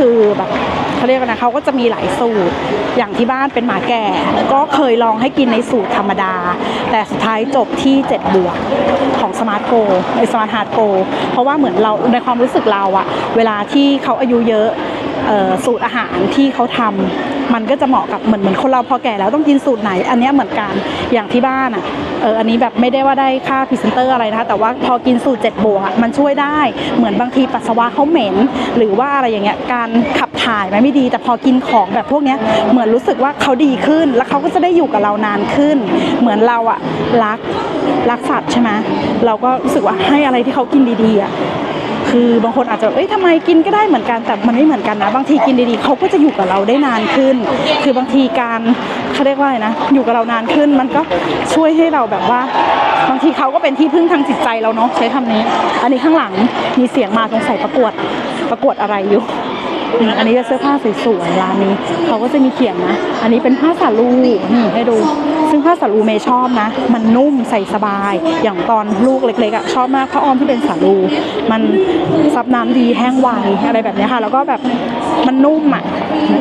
คือแบบเขาเรียกว่านะเขาก็จะมีหลายสูตรอย่างที่บ้านเป็นหมาแก่ ก็เคยลองให้กินในสูตรธรรมดา แต่สุดท้ายจบที่7บวกของสมาร์ทโกในสมาร์ทฮาร์ดโกเพราะว่าเหมือนเราในความรู้สึกเราอะเวลาที่เขาอายุเยอะออสูตรอาหารที่เขาทำ มันก็จะเหมาะกับเหมือนเหมือนคนเราพอแก่แล้วต้องกินสูตรไหน อันนี้เหมือนกันอย่างที่บ้านอะเอออันนี้แบบไม่ได้ว่าได้ค่าพรีเซนเตอร์อะไรนะคะแต่ว่าพอกินสูตร7บวกอะมันช่วยได้เหมือนบางทีปัสสาวะเขาเหม็น หรือว่าอะไรอย่างเงี้ยการขับถ่ายมันไม่ดี แต่พอกินของแบบพวกเนี้ยเหมือนรู้สึกว่าเขาดีขึ้น แล้วเขาก็จะได้อยู่กับเรานานขึ้น เหมือนเราอะรักรักสัตว์ใช่ไหมเราก็รู้สึกว่าให้อะไรที่เขากินดีๆอะ คือบางคนอาจจะเอ้ยทำไมกินก็ได้เหมือนกันแต่มันไม่เหมือนกันนะ บางทีกินดีๆเขาก็จะอยู่กับเราได้นานขึ้น คือบางทีการเขาเรียกว่าอะไรนะ อยู่กับเรานานขึ้นมันก็ช่วยให้เราแบบว่า บางทีเขาก็เป็นที่พึ่งทางจิตใจเราเนาะใช้คำนี้ อันนี้ข้างหลังมีเสียงมาสงสัยประกวดประกวดอะไรอยู่อันนี้จะเสื้อผ้าสวยๆร้านนี้เขาก็จะมีเขียนนะ อันนี้เป็นผ้าสาลูนี่ให้ดู ซึ่งผ้าสาลูเมย์ชอบนะ มันนุ่มใส่สบาย อย่างตอนลูกเล็กๆอะชอบมากผ้าอ้อมที่เป็นสาลู มันซับน้ำดีแห้งไวอะไรแบบนี้ค่ะ แล้วก็แบบมันนุ่มอะ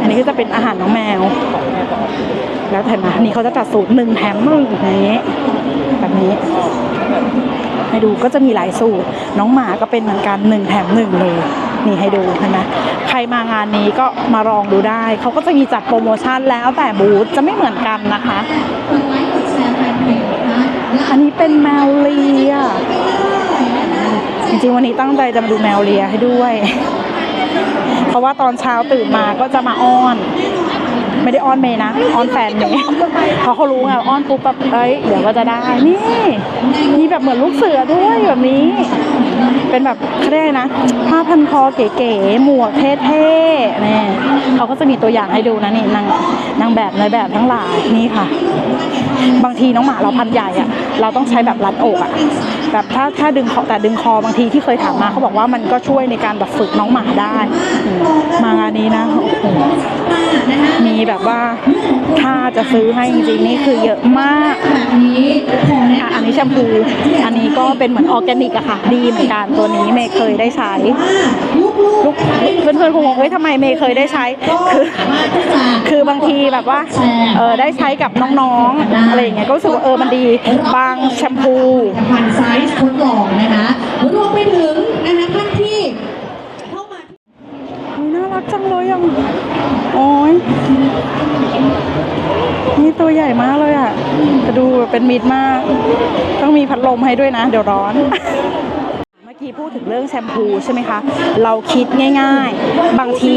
อันนี้ก็จะเป็นอาหารน้องแมว แล้วแต่นะนนี้เขาจะจัดสูตรหนึ่งแถมหนึ่งอย่างนี้แบบนี้ให้ดูก็จะมีหลายสูตร น้องหมาก็เป็นเหมือนกันหนึ่งแถมหนึ่งเลย นี่ให้ดูเห็นไหมใครมางานนี้ก็มาลองดูได้ เขาก็จะมีจัดโปรโมชั่นแล้วแต่บูธจะไม่เหมือนกันนะคะ อันนี้เป็นแมวเลีย จริงๆวันนี้ตั้งใจจะมาดูแมวเลียให้ด้วย เพราะว่าตอนเช้าตื่นมาก็จะมาอ้อนไม่ได้อ้อนเมย์นะอ้อนแฟนเมย์เพราะเขารู้ไงอ้อนปุ๊บแบบเอ้ยเดี๋ยวก็จะได้นี่มีแบบเหมือนลูกเสือด้วยแบบนี้ เป็นแบบเขาเรียกนะผ้าพันคอเก๋ๆหมวกเท่ๆนี่เขาก็จะมีตัวอย่างให้ดูนะนี่นางนางแบบในายแบบทั้งหลายนี่ค่ะ บางทีน้องหมาเราพันใหญ่อะเราต้องใช้แบบรัดอกอะ แบบถ้าถ้าดึงคอแต่ดึงคอบางทีที่เคยถามมาเขาบอกว่ามันก็ช่วยในการแบบฝึกน้องหมาได้มางานนี้นะโอ้โหมีแบบว่าถ้าจะซื้อให้จริงๆนี่คือเยอะมากอันนี้แชมพูอันนี้ก็เป็นเหมือนออร์แกนิกอะค่ะ ดีเหมือนกันตัวนี้เมย์เคยได้ใช้ ลูกเพื่อนๆคงงงเฮ้ยทำไมเมย์เคยได้ใช้ คือคือบางทีแบบว่าเออได้ใช้กับน้องๆอะไรอย่างเงี้ยก็รู้สึกว่าเออมันดีบางแชมพูพันไซส์ทดลองนะคะรวมไปถึงนะคะท่านที่เข้ามาอุ๊ยน่ารักจังเลยอะโอ้ยนี่ตัวใหญ่มากเลยอะจะดูเป็นมิตรมาก ต้องมีพัดลมให้ด้วยนะ เดี๋ยวร้อน เมื่อกี้พูดถึงเรื่องแชมพูใช่ไหมคะ เราคิดง่าย ๆ บางที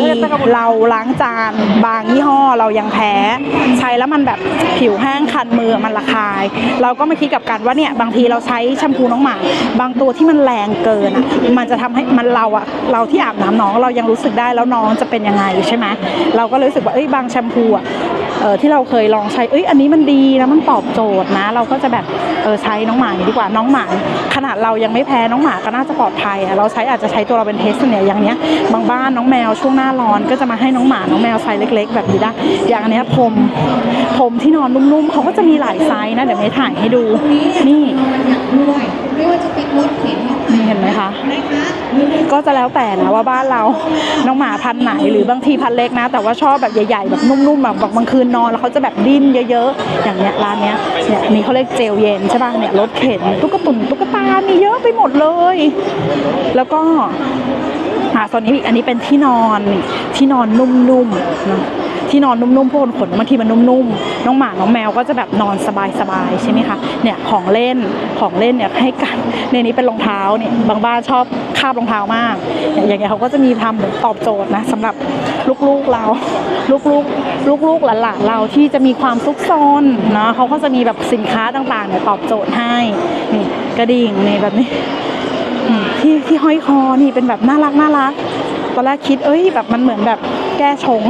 เราล้างจานบางยี่ห้อเรายังแพ้ ใช้แล้วมันแบบผิวแห้งคันมือมันระคาย เราก็ไม่คิดกับกันว่าเนี่ยบางทีเราใช้แชมพูน้องหมาบางตัวที่มันแรงเกินอะมันจะทำให้มันเราอะเราที่อาบน้ำน้องเรายังรู้สึกได้แล้วน้องจะเป็นยังไงใช่ไหมเราก็รู้สึกว่าเอ้ยบางแชมพูอะ เออที่เราเคยลองใช้เอ้ยอันนี้มันดีนะมันตอบโจทย์นะ เราก็จะแบบเออใช้น้องหมาดีกว่าน้องหมาขนาดเรายังไม่แพ้น้องหมาก็น่าจะปลอดภัยอะเราใช้อาจจะใช้ตัวเราเป็นเทสเนี่ยอย่างเนี้ยบางบ้านน้องแมวช่วงหน้าร้อนก็จะมาให้น้องหมาน้องแมวไซส์เล็ก ๆ แบบนี้ได้อย่างอันเนี้ยพรมพรมที่นอนนุ่มๆเขาก็จะมีหลายไซส์นะเดี๋ยวไม่ถ่ายให้ดูนี่ ไม่ว่าจะเป็นรถเข็นนี่เห็นไหมคะนะคะ ก็จะแล้วแต่นะว่าบ้านเราน้องหมาพันธุ์ไหนหรือบางทีพันธุ์เล็กนะ แต่ว่าชอบแบบใหญ่ๆแบบนุ่มๆแบบบางคืนนอนแล้วเขาจะแบบดิ้นเยอะๆ อย่างเนี้ยร้านเนี้ยเนี่ยนี่เขาเรียกเจลเย็นใช่ป่ะเนี่ยรถเข็นตุ๊กตุนตุ๊กตา มีเยอะไปหมดเลย แล้วก็อ่าตอนนี้อีกอันนี้เป็นที่นอนนี่ที่นอนนุ่มๆเนอะ ที่นอนนุ่มๆพราะขนบางทีมันนุ่มๆน้องหมาน้องแมวก็จะแบบนอนสบายๆใช่ไหมคะเนี่ยของเล่นของเล่นเนี่ยให้กันในนี้เป็นรองเท้าเนี่ยบางบ้านชอบคาบรองเท้ามาก อย่างเงี้ยเขาก็จะมีทำตอบโจทย์นะสำหรับลูกๆเราลูกๆลูกๆหลานๆเราที่จะมีความซุกซนเนาะเขาก็จะมีแบบสินค้าต่างๆเนี่ยตอบโจทย์ให้นี่กระดิ่งนี่แบบนี้ที่ที่ห้อยคอนี่เป็นแบบน่ารักน่ารักตอนแรกคิดเอ้ยแบบมันเหมือนแบบ แก้ชง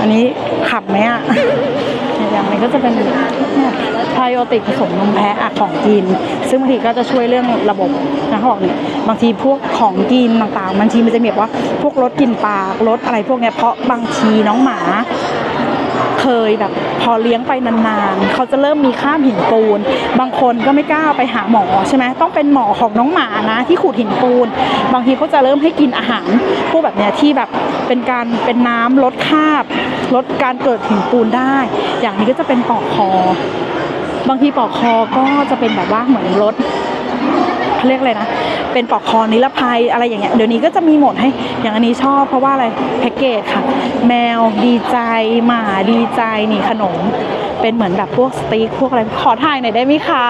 อันนี้ขับไหมอะ อย่างนี้ก็จะเป็นไพโอติกผสมนมแพะอะของจีน ซึ่งบางทีก็จะช่วยเรื่องระบบนะเขาบอกเนี่ยบางทีพวกของกินต่างๆบางทีมันจะมีแบบว่าพวกรถกลิ่นปากลดอะไรพวกเนี้ยเพราะบางทีน้องหมา เคยแบบพอเลี้ยงไปนานๆ เขาจะเริ่มมีข้ามหินปูน บางคนก็ไม่กล้าไปหาหมอใช่ไหมต้องเป็นหมอของน้องหมานะที่ขูดหินปูน บางทีเขาจะเริ่มให้กินอาหารพวกแบบเนี้ยที่แบบเป็นการเป็นน้ำลดคาบ ลดการเกิดหินปูนได้ อย่างนี้ก็จะเป็นปอกคอ บางทีปอกคอก็จะเป็นแบบว่าเหมือนลด เขาเรียกอะไรนะ เป็นปลอกคอนิรภัยอะไรอย่างเงี้ยเดี๋ยวนี้ก็จะมีหมดให้อย่างอันนี้ชอบเพราะว่าอะไรแพ็กเกจค่ะ แมวดีใจหมาดีใจนี่ขนม เป็นเหมือนแบบพวกสติ๊กพวกอะไรขอถ่ายหน่อยได้ไหมคะ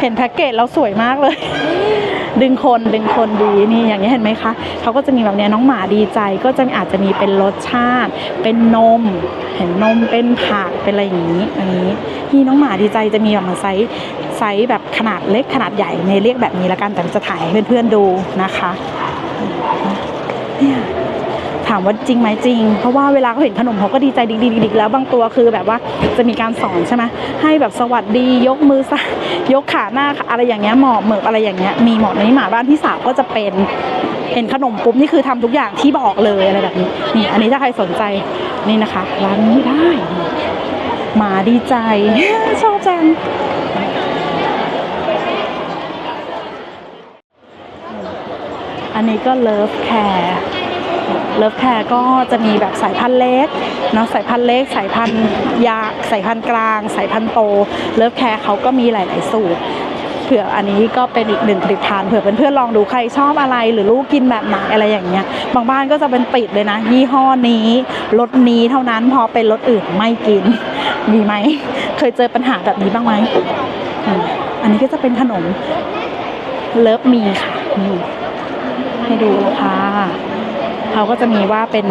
เห็นแพ็กเกจแล้วสวยมากเลย ดึงคนดึงคนดีนี่อย่างนี้เห็นไหมคะเขาก็จะมีแบบนี้น้องหมาดีใจ ก็จะอาจจะมีเป็นรสชาติ เป็นนม เห็นนมเป็นผักเป็นอะไรอย่างนี้อันนี้ที่น้องหมาดีใจจะมีแบบมาไซส์ไซส์แบบขนาดเล็กขนาดใหญ่ในเรียกแบบนี้ละกันแต่จะถ่ายให้เพื่อนๆดูนะคะเนี่ย ถามว่าจริงไหมจริง เพราะว่าเวลาเขาเห็นขนมเขาก็ดีใจดิกๆแล้วบางตัวคือแบบว่าจะมีการสอนใช่ไหมให้แบบสวัสดียกมือซ้ายยกขาหน้าอะไรอย่างเงี้ยหมอบเหมือบอะไรอย่างเงี้ยมีหมอบในหมาบ้านพี่สาวก็จะเป็นเห็นขนมปุ๊บนี่คือทำทุกอย่างที่บอกเลยอะไรแบบนี้นี่อันนี้ถ้าใครสนใจนี่นะคะร้านนี้ได้หมาดีใจชอบจังอันนี้ก็เลิฟแคร์ เลิฟแคร์ก็จะมีแบบสายพันธุ์เล็กเนาะสายพันธุ์เล็ก สายพันธุ์ยาสายพันธุ์กลาง สายพันธุ์โตเลิฟแคร์เขาก็มีหลาย ๆ สูตรเผื่ออันนี้ก็เป็นอีกหนึ่งผลิตภัณฑ์เผื่อเพื่อนๆลองดูใครชอบอะไรหรือลูกกินแบบไหนอะไรอย่างเงี้ยบางบ้านก็จะเป็นติดเลยนะ ยี่ห้อนี้รสนี้เท่านั้นพอเป็นรสอื่นไม่กิน มีไหมเคยเจอปัญหาแบบนี้บ้างไหมอันนี้ก็จะเป็นขนมเลิฟมีค่ะให้ดูนะคะ เขาก็จะมีว่าเป็น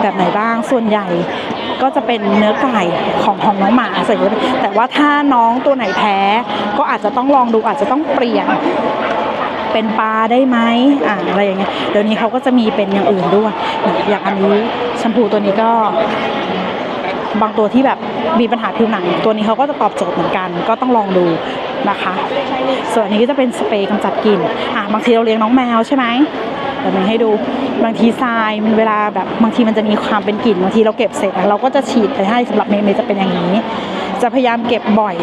แบบไหนบ้างส่วนใหญ่ก็จะเป็นเนื้อไก่ของของน้องหมาใส่ไว้แต่ว่าถ้าน้องตัวไหนแพ้ ก็อาจจะต้องลองดูอาจจะต้องเปลี่ยนเป็นปลาได้ไหมอ่าอะไรอย่างเงี้ยเดี๋ยวนี้เขาก็จะมีเป็นอย่างอื่นด้วย อย่างอันนี้แชมพูตัวนี้ก็บางตัวที่แบบมีปัญหาผิวหนัง ตัวนี้เขาก็จะตอบโจทย์เหมือนกัน ก็ต้องลองดูนะคะ ส่วนนนี้ก็จะเป็นสเปรย์กำจัดกลิ่นอะบางทีเราเลี้ยงน้องแมวใช่ไหม เดี๋ยวมีให้ดูบางทีทรายมันเวลาแบบบางทีมันจะมีความเป็นกลิ่นบางทีเราเก็บเสร็จเราก็จะฉีดไปให้สำหรับเมย์เมย์จะเป็นอย่างนี้ จะพยายามเก็บบ่อย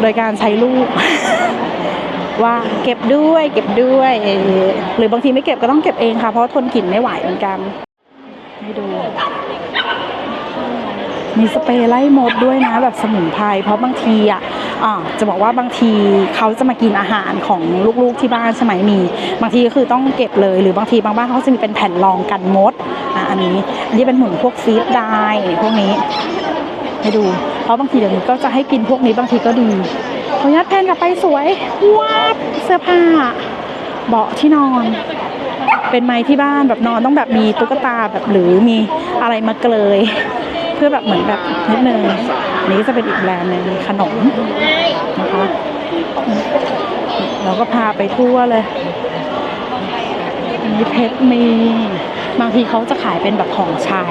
โดยการใช้ลูกว่าเก็บด้วยเก็บด้วย หรือบางทีไม่เก็บก็ต้องเก็บเองค่ะ เพราะทนกลิ่นไม่ไหวเหมือนกันให้ดู มีสเปรย์ไล่มดด้วยนะแบบสมุนไพรเพราะบางทีอะ อ่าจะบอกว่าบางทีเขาจะมากินอาหารของลูกๆที่บ้านใช่ไหมมี บางทีก็คือต้องเก็บเลยหรือบางทีบางบ้านเขาจะมีเป็นแผ่นรองกันมดอะอันนี้อันนี้เป็นหมุนพวกฟีดได้พวกนี้ให้ดู เพราะบางทีเดี๋ยวนี้ก็จะให้กินพวกนี้บางทีก็ดีขออนุญาตแพนกลับไปสวยว้าบเสื้อผ้า เบาะที่นอน เป็นไม้ที่บ้านแบบนอนต้องแบบมีตุ๊กตาแบบหรือมีอะไรมาเกลย เพื่อแบบเหมือนแบบนิดนึงนี้จะเป็นอีกแบรนด์หนึงขนมนะคะเราก็พาไปทั่วเลยอันนี้เพชรมีบางทีเขาจะขายเป็นแบบของใช้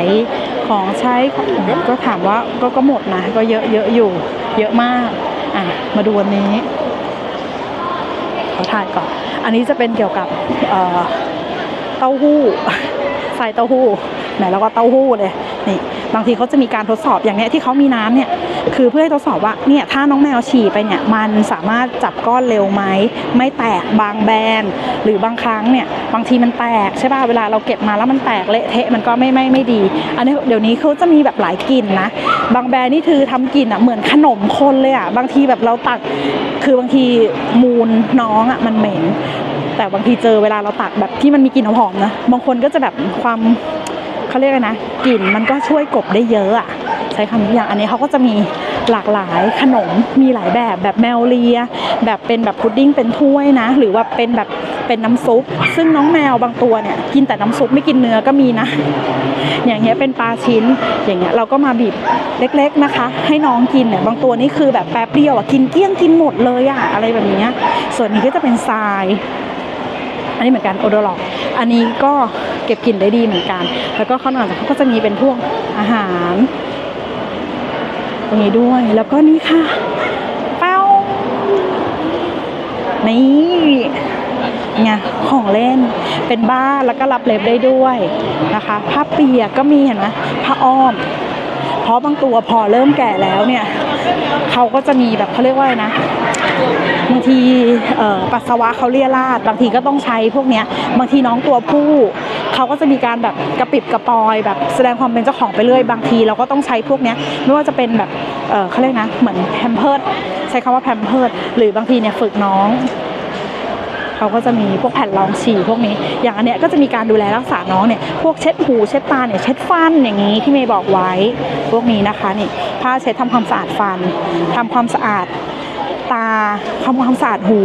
ของใช้ของก็ถามว่าก็ก็หมดนะ ก็เยอะเยอะอยู่ เยอะมากอะมาดูวันนี้ขอถ่ายก่อน อันนี้จะเป็นเกี่ยวกับเอ่อเต้าหู้ใส่เต้าหู้ไหนแล้วก็เต้าหู้เลยนี่ บางทีเขาจะมีการทดสอบอย่างเนี้ยที่เขามีน้ำเนี่ยคือเพื่อให้ทดสอบว่าเนี่ยถ้าน้องแมวฉี่ไปเนี่ยมันสามารถจับก้อนเร็วไหมไม่แตกบางแบนหรือบางครั้งเนี่ยบางทีมันแตกใช่ป่ะเวลาเราเก็บมาแล้วมันแตกเละเทะมันก็ไม่ไม่ไม่ดี อันนี้เดี๋ยวนี้เขาจะมีแบบหลายกลิ่นนะบางแบรนด์นี่คือทำกลิ่นอะเหมือนขนมคนเลยอะบางทีแบบเราตักคือบางทีมูลน้องอะมันเหม็นแต่บางทีเจอเวลาเราตักแบบที่มันมีกลิ่นหอมๆนะบางคนก็จะแบบความ เขาเรียกนะกลิ่นมันก็ช่วยกบได้เยอะอะใช้คำนี้อย่างอันนี้เขาก็จะมีหลากหลายขนมมีหลายแบบแบบแมวเลีย แบบเป็นแบบพุดดิ้งเป็นถ้วยนะ หรือว่าเป็นแบบเป็นน้ำซุป ซึ่งน้องแมวบางตัวเนี่ยกินแต่น้ำซุปไม่กินเนื้อก็มีนะ อย่างเงี้ยเป็นปลาชิ้น อย่างเงี้ยเราก็มาบีบเล็กๆนะคะ ให้น้องกินเนี่ยบางตัวนี่คือแบบแป๊บเดียวอะกินเกลี้ยงกินหมดเลยอะอะไรแบบเนี้ยส่วนนี้ก็จะเป็นทราย อันนี้เหมือนกันโอโดล็อกอันนี้ก็เก็บกลิ่นได้ดีเหมือนกัน แล้วก็ข้างหลังจากเขาก็จะมีเป็นพวกอาหารตรงนี้ด้วยแล้วก็นี่ค่ะ เป้า นี่ไงของเล่นเป็นบ้านแล้วก็รับเล็บได้ด้วยนะคะผ้าเปียกก็มีเห็นไหมผ้าอ้อม เพราะบางตัวพอเริ่มแก่แล้วเนี่ย เขาก็จะมีแบบเขาเรียกว่าอะไรนะ บางทีปัสสาวะเขาเลี่ยราดบางทีก็ต้องใช้พวกเนี้ยบางทีน้องตัวผู้เขาก็จะมีการแบบกระปิบกระปอยแบบแสดงความเป็นเจ้าของไปเรื่อยบางทีเราก็ต้องใช้พวกเนี้ยไม่ว่าจะเป็นแบบเเขาเรียกนะเหมือนแพมเพิร์ดใช้คำว่าแพมเพิร์ดหรือบางทีเนี่ยฝึกน้องเขาก็จะมีพวกแผ่นรองฉี่พวกนี้ อย่างอันเนี้ยก็จะมีการดูแลรักษาน้องเนี่ย พวกเช็ดหูเช็ดตาเนี่ยเช็ดฟันอย่างนี้ที่เมย์บอกไว้ พวกนี้นะคะนี่ผ้าเช็ดทำความสะอาดฟันทำความสะอาด ตาทำความสะอาดหู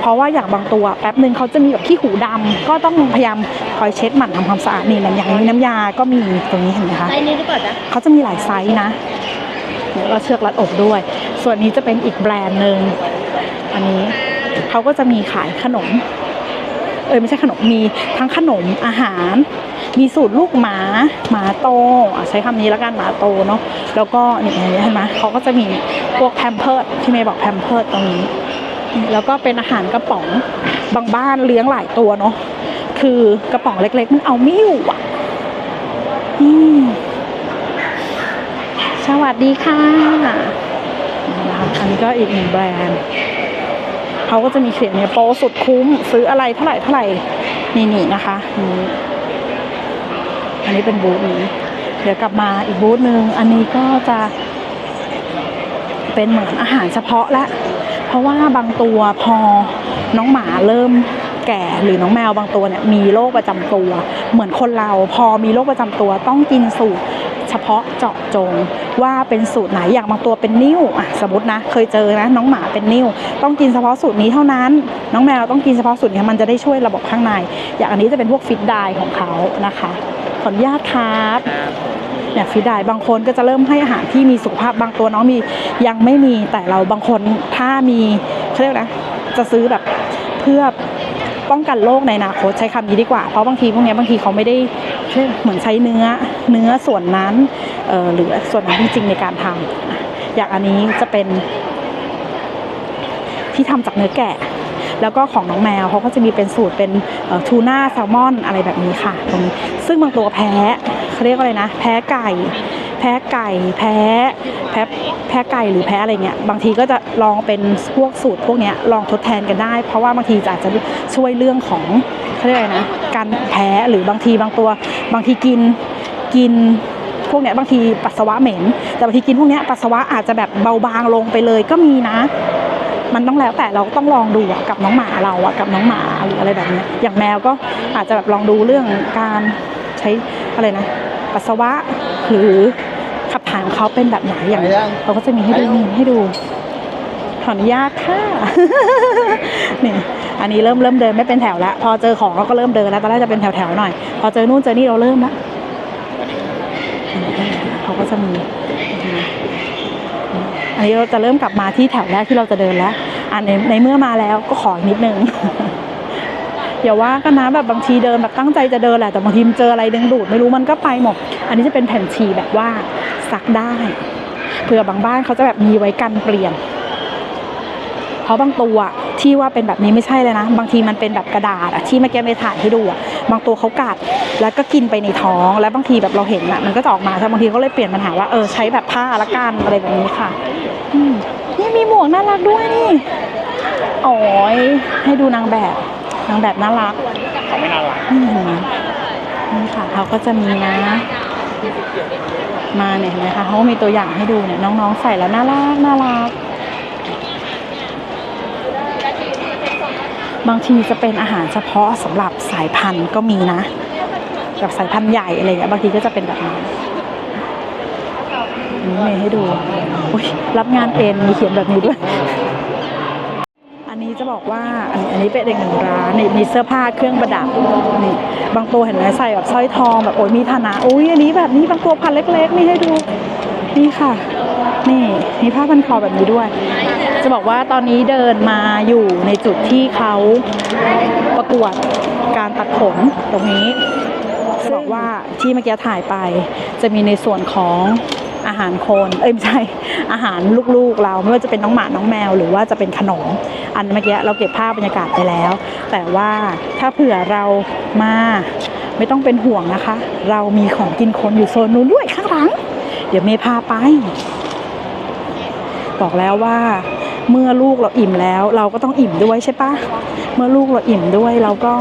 เพราะว่าอย่างบางตัวแป๊บหนึ่งเขาจะมีแบบขี้หูดำก็ต้องพยายามคอยเช็ดหมั่นทำความสะอาดนี่มันอย่างนี้น้ำยาก็มีตรงนี้เห็นไหมคะไซส์นี้หรือเปล่าจ๊ะเขาจะมีหลายไซส์นะแล้วก็เชือกรัดอกด้วย ส่วนนี้จะเป็นอีกแบรนด์หนึ่งอันนี้เขาก็จะมีขายขนม เออไม่ใช่ขนมมีทั้งขนมอาหาร มีสูตรลูกหมาหมาโตใช้คำนี้แล้วกันหมาโตเนาะแล้วก็นี่เห็นไหมเขาก็จะมีพวกแพมเพิร์ดที่เมย์บอกแพมเพิร์ดตรงนี้ แล้วก็เป็นอาหารกระป๋องบางบ้านเลี้ยงหลายตัวเนาะคือกระป๋องเล็ก ๆ มันเอาไม่อยู่อะสวัสดีค่ะนะคะอันนี้ก็อีกหนึ่งแบรนด์เขาก็จะมีเขียนเนี่ยโปรสุดคุ้มซื้ออะไรเท่าไหร่เท่าไหร่นี่นี่นะคะนี่ อันนี้เป็นบูธนี้ เดี๋ยวกลับมาอีกบูธหนึ่งอันนี้ก็จะ เป็นเหมือนอาหารเฉพาะละเพราะว่าบางตัวพอน้องหมาเริ่มแก่หรือน้องแมวบางตัวเนี่ยมีโรคประจำตัว เหมือนคนเราพอมีโรคประจำตัวต้องกินสูตรเฉพาะเจาะจงว่าเป็นสูตรไหนอย่างบางตัวเป็นนิ่วอะสมมตินะเคยเจอนะน้องหมาเป็นนิ่วต้องกินเฉพาะสูตรนี้เท่านั้น น้องแมวต้องกินเฉพาะสูตรนี้มันจะได้ช่วยระบบข้างใน อย่างอันนี้จะเป็นพวกฟิตไดของเขานะคะ ขออนุญาตครับเนี่ยฟิตไดบางคนก็จะเริ่มให้อาหารที่มีสุขภาพบางตัวน้องมียังไม่มีแต่เราบางคนถ้ามีเขาเรียกนะจะซื้อแบบเพื่อป้องกันโรคในอนาคตใช้คำนี้ดีกว่า เพราะบางทีพวกนี้บางทีเขาไม่ได้เหมือนใช้เนื้อเนื้อส่วนนั้นเออหรือส่วนนั้นจริงๆในการทำอะอย่างอันนี้จะเป็นที่ทำจากเนื้อแกะ แล้วก็ของน้องแมวเขาก็จะมีเป็นสูตรเป็นทูน่าแซลมอนอะไรแบบนี้ค่ะตรงนี้ซึ่งบางตัวแพ้เขาเรียกว่าอะไรนะ แพ้ไก่ แพ้ไก่ แพ้แพ้แพ้ไก่หรือแพ้อะไรเงี้ย บางทีก็จะลองเป็นพวกสูตรพวกเนี้ยลองทดแทนกันได้ เพราะว่าบางทีจะอาจจะช่วยเรื่องของเขาเรียกอะไรนะ การแพ้หรือบางทีบางตัว บางทีกินกินพวกเนี้ยบางทีปัสสาวะเหม็น แต่บางทีกินพวกเนี้ยปัสสาวะอาจจะแบบเบาบางลงไปเลยก็มีนะ มันต้องแล้วแต่เราต้องลองดูอะกับน้องหมาเราอะกับน้องหมาหรืออะไรแบบเนี้ยอย่างแมวก็อาจจะแบบลองดูเรื่องการใช้อะไรนะปัสสาวะหรือขับถ่ายของเขาเป็นแบบไหนอย่างเราก็จะมีให้ดูนี่ให้ดูขออนุญาตค่ะนี่อันนี้เริ่มเริ่มเดินไม่เป็นแถวแล้วพอเจอของเราก็เริ่มเดินแล้วตอนแรกจะเป็นแถวๆหน่อย พอเจอนู่นเจอนี่เราเริ่มละเขาก็จะมีอั นนี้เราจะเริ่มกลับมาที่แถวแรกที่เราจะเดินแล้วอันในในเมื่อมาแล้วก็ขออีกนิดนึงอย่าว่ากันนะแบบบางทีเดินแบบตั้งใจจะเดินแหละแต่บางทีเจออะไรดึงดูดไม่รู้มันก็ไปหมด อันนี้จะเป็นแผ่นฉีแบบว่าซักได้เผื่อบางบ้านเขาจะแบบมีไว้กันเปลี่ยน เพราะบางตัวที่ว่าเป็นแบบนี้ไม่ใช่เลยนะ บางทีมันเป็นแบบกระดาษอะที่เมื่อกี้ไปถ่ายให้ดูอะบางตัวเขากัดแล้วก็กินไปในท้อง แล้วบางทีแบบเราเห็นอะมันก็จะออกมาแต่บางทีเขาเลยเปลี่ยนปัญหาว่าเออใช้แบบผ้าละกันอะไรแบบนี้ค่ะ นี่มีหมวกน่ารักด้วยนี่โอ้ยให้ดูนางแบบ นางแบบน่ารักเขาไม่น่ารักอืมนี่ค่ะเขาก็จะมีนะ มาเนี่ยเห็นไหมคะเขาก็มีตัวอย่างให้ดูเนี่ยน้องๆใส่แล้วน่ารักน่ารัก บางทีจะเป็นอาหารเฉพาะสำหรับสายพันธุ์ก็มีนะกับสายพันธุ์ใหญ่อะไรเงี้ยบางทีก็จะเป็นแบบนั้นนี่เมย์ให้ดูอุ้ย รับงานเอ็นมีเขียนแบบนี้ด้วย อันนี้จะบอกว่าอันนี้เป็นอีกหนึ่งร้านนี่มีเสื้อผ้าเครื่องประดับนี่บางตัวเห็นไหมใส่แบบสร้อยทองแบบโอ้ยมีฐานะอุ้ยอันนี้แบบนี้บางตัวพันเล็กๆนี่ให้ดูนี่ค่ะ นี่มีผ้าพันคอแบบนี้ด้วย จะบอกว่าตอนนี้เดินมาอยู่ในจุดที่เขาประกวดการตัดขนตรงนี้จะบอกว่าที่เมื่อกี้ถ่ายไป จะมีในส่วนของ อาหารโคนเอ้ยไม่ใช่อาหารลูกๆ เราไม่ว่าจะเป็นน้องหมาน้องแมว หรือว่าจะเป็นขนม อันเมื่อกี้เราเก็บภาพบรรยากาศไปแล้ว แต่ว่าถ้าเผื่อเรามาไม่ต้องเป็นห่วงนะคะ เรามีของกินคนอยู่โซนนู้นด้วยข้างหลัง เดี๋ยวเมย์พาไป บอกแล้วว่าเมื่อลูกเราอิ่มแล้ว เราก็ต้องอิ่มด้วยใช่ปะเมื่อลูกเราอิ่มด้วยเราก็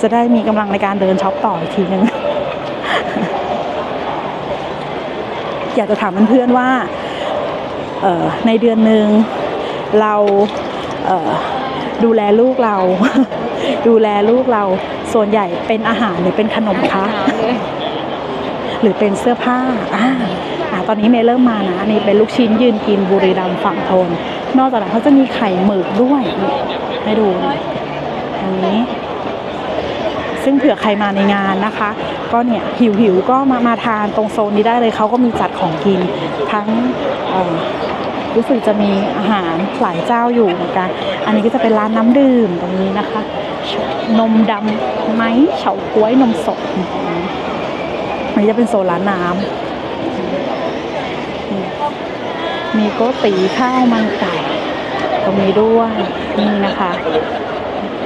จะได้มีกำลังในการเดินช็อปต่ออีกทีนึง อยากจะถามเพื่อนๆว่าในเดือนหนึ่งเราเดูแลลูกเรา ดูแลลูกเราส่วนใหญ่เป็นอาหารหรือเป็นขนมคะหรือเป็นเสื้อผ้าอ่าตอนนี้เมย์เริ่มมานะอันนี่เป็นลูกชิ้นยืนกินบุรีรัมย์ฝั่งทน นอกจากนั้นเขาจะมีไข่หมึกด้วย ให้ดูตรงนี้ ซึ่งเผื่อใครมาในงานนะคะ ก็เนี่ยหิวหิวก็มามาทานตรงโซนนี้ได้เลยเขาก็มีจัดของกินทั้งรู้สึกจะมีอาหารหลายเจ้าอยู่เหมือนกัน อันนี้ก็จะเป็นร้านน้ำดื่มตรงนี้นะคะ นมดำไหมเฉาก๊วยนมสดอันนี้จะเป็นโซนร้านน้ำมีโกติข้าวมันไก่ตรงนี้ด้วยนี่นะคะ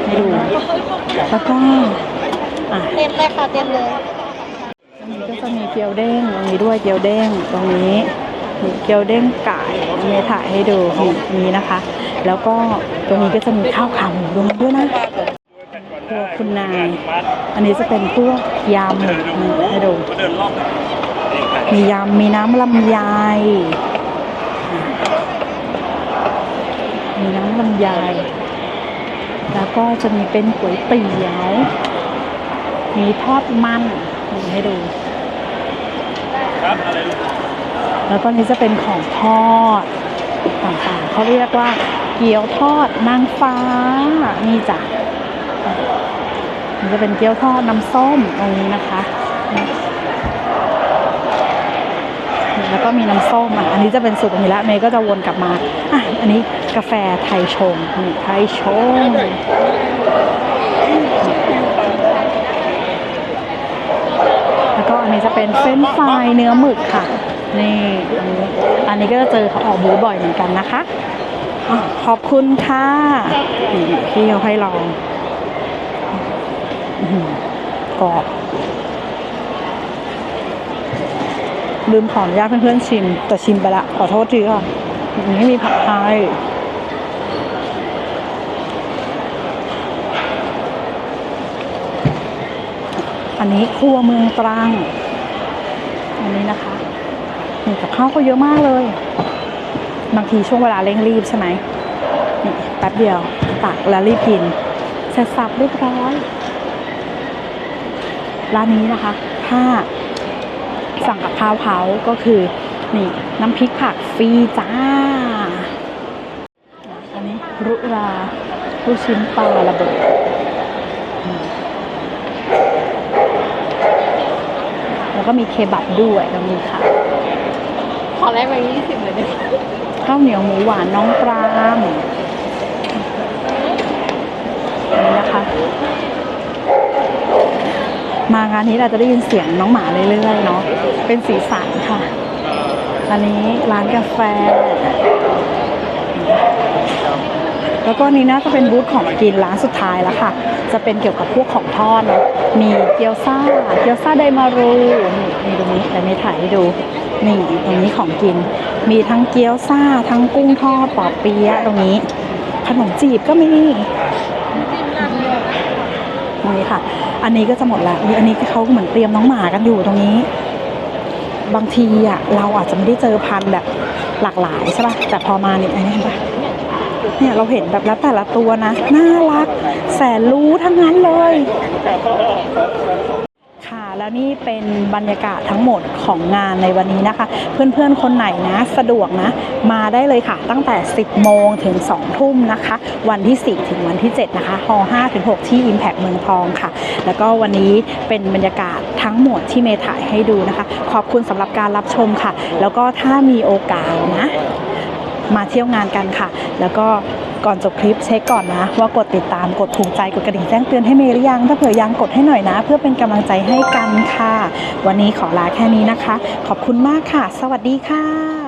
ให้ดูแล้วก็เต็มเลยค่ะเต็มเลย จะมีเกี๊ยวเด้งตรงนี้ด้วยเกี๊ยวเด้งตรงนี้มีเกี๊ยวเด้งไก่เมย์ถ่ายให้ดูนี่นะคะ แล้วก็ตรงนี้ก็จะมีข้าวขาหมูรวมด้วยนะครัวคุณนาย อันนี้จะเป็นพวกยำให้ดูมียำมีน้ำลำไยมีน้ำลำไยแล้วก็จะมีเป็นก๋วยเตี๋ยว มีทอดมันให้ดู แล้วก็นี้จะเป็นของทอดต่างๆเขาเรียกว่าเกี๊ยวทอดนางฟ้านี่จ้ะนี่จะเป็นเกี๊ยวทอดน้ำส้มตรงนี้นะคะ แล้วก็มีน้ำส้มอะอันนี้จะเป็นสูตรอันนี้ละเมย์ก็จะวนกลับมาอะอันนี้กาแฟไทยชงนี่ไทยชง แล้วก็อั นี้จะเป็นเฟรนฟรายเนื้อหมึกค่ะ นี่อันนี้ก็จะเจอเขาออกบูธบ่อยเหมือนกันนะคะ ขอบคุณค่ะนี่พี่เขาให้ลองกรอบลืมขออนุญาตเพื่อนๆชิม แต่ชิมไปละขอโทษทีค่ะอันนี้มีผัดไทยอันนี้ครัวเมืองตรัง อันนี้นะคะนี่กับข้าวก็เยอะมากเลย บางทีช่วงเวลาเร่งรีบใช่ไหมนี่แป๊บเดียวตักแล้วรีบกินเสร็จสับเรียบร้อยร้านนี้นะคะ ถ้าสั่งกับข้าวเผาก็คือนี่น้ำพริกผักฟรีจ้า อันนี้รุราลูกชิ้นปลาระเบิดอืม แล้วก็มีเคบับด้วยตรงนี้ค่ะ ขอแรกไปยี่สิบเลยเนี่ยข้าวเหนียวหมูหวานน้องปรามอันนี้นะคะ มางานนี้เราจะได้ยินเสียงน้องหมาเรื่อยๆเนาะเป็นสีสันค่ะอันนี้ร้านกาแฟ แล้วก็นี้น่าจะเป็นบูธของกินร้านสุดท้ายแล้วค่ะ จะเป็นเกี่ยวกับพวกของทอดเนอะ มีเกี๊ยวซ่า เกี๊ยวซ่าไดมารูนี่นี่ตรงนี้แต่ไม่ถ่ายให้ดู นี่ตรงนี้ของกิน มีทั้งเกี๊ยวซ่า ทั้งกุ้งทอดปอเปี๊ยะตรงนี้ ขนมจีบก็มีนี้ค่ะ อันนี้ก็จะหมดล้วอุ๊ยอันนี้เขาเหมือนเตรียมน้องหมากันอยู่ตรงนี้ บางทีอะเราอาจจะไม่ได้เจอพันแบบหลากหลายใช่ป่ะ แต่พอมาเนี่ยอันนี้เห็นป่ะเนี่ยเราเห็นแบบแล้วแต่ละตัวนะ น่ารัก แสนรู้ทั้งนั้นเลย ค่ะแล้วนี่เป็นบรรยากาศทั้งหมดของงานในวันนี้นะคะ เพื่อนๆ คนไหนนะสะดวกนะ มาได้เลยค่ะ ตั้งแต่ 10 โมงถึง 2 ทุ่มนะคะ วันที่ 4 ถึงวันที่ 7 นะคะฮ5ถึง 6 ที่ Impact เมืองทองค่ะ แล้วก็วันนี้เป็นบรรยากาศทั้งหมดที่เมถ่ายให้ดูนะคะ ขอบคุณสำหรับการรับชมค่ะ แล้วก็ถ้ามีโอกาสนะมาเที่ยวงานกันค่ะ แล้วก็ ก่อนจบคลิปเช็คก่อนนะ ว่ากดติดตามกดถูกใจกดกระดิ่งแจ้งเตือนให้เมย์หรือยัง ถ้าเผื่อยังกดให้หน่อยนะ เพื่อเป็นกำลังใจให้กันค่ะ วันนี้ขอลาแค่นี้นะคะ ขอบคุณมากค่ะ สวัสดีค่ะ